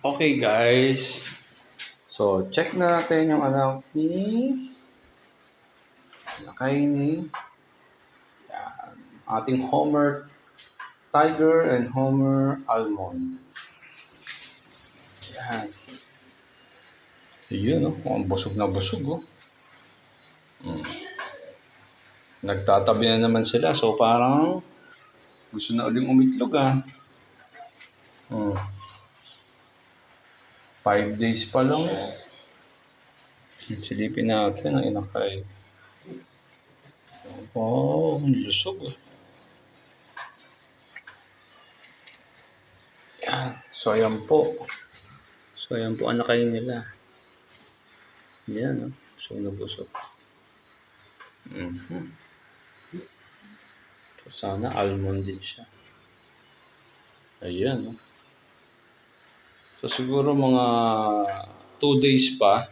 Okay guys. So, check natin yung anak ni Lakay ni yan, ating Homer Tiger and Homer Almond. Yan. Yun, oh. Ang busog na busog, oh. Mm. Nagtatabi na naman sila. So, parang gusto na uling umitlog, ah. Mm. Five days pa lang. Silipin natin ang inakay. Oh, ang lusog. ah. Yan. So, ayan po. So, ayan po ang nakain nila. Yan, oh. Busog na busog. Mhm. So, sana almond din siya. Ayan, oh. So, siguro mga 2 days pa,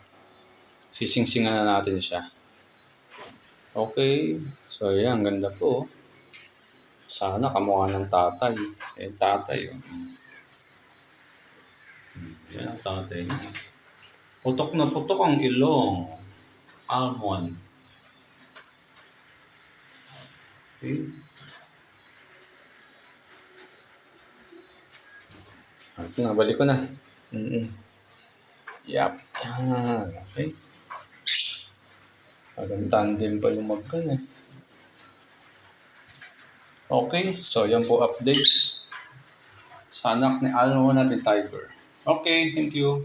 sisingsingan na natin siya. Okay. So. Ang ganda po. Sana kamukha ng tatay. Eh, tatay. Oh. Yan tatay. Putok na putok ang ilong. Almond. Okay. At nabalik ko na. Mm-mm. Yap. Yan. Okay. Parang tandem pa lumagkan eh. Okay, so yan po updates sa anak ni Almo natin Tiger. Okay, thank you.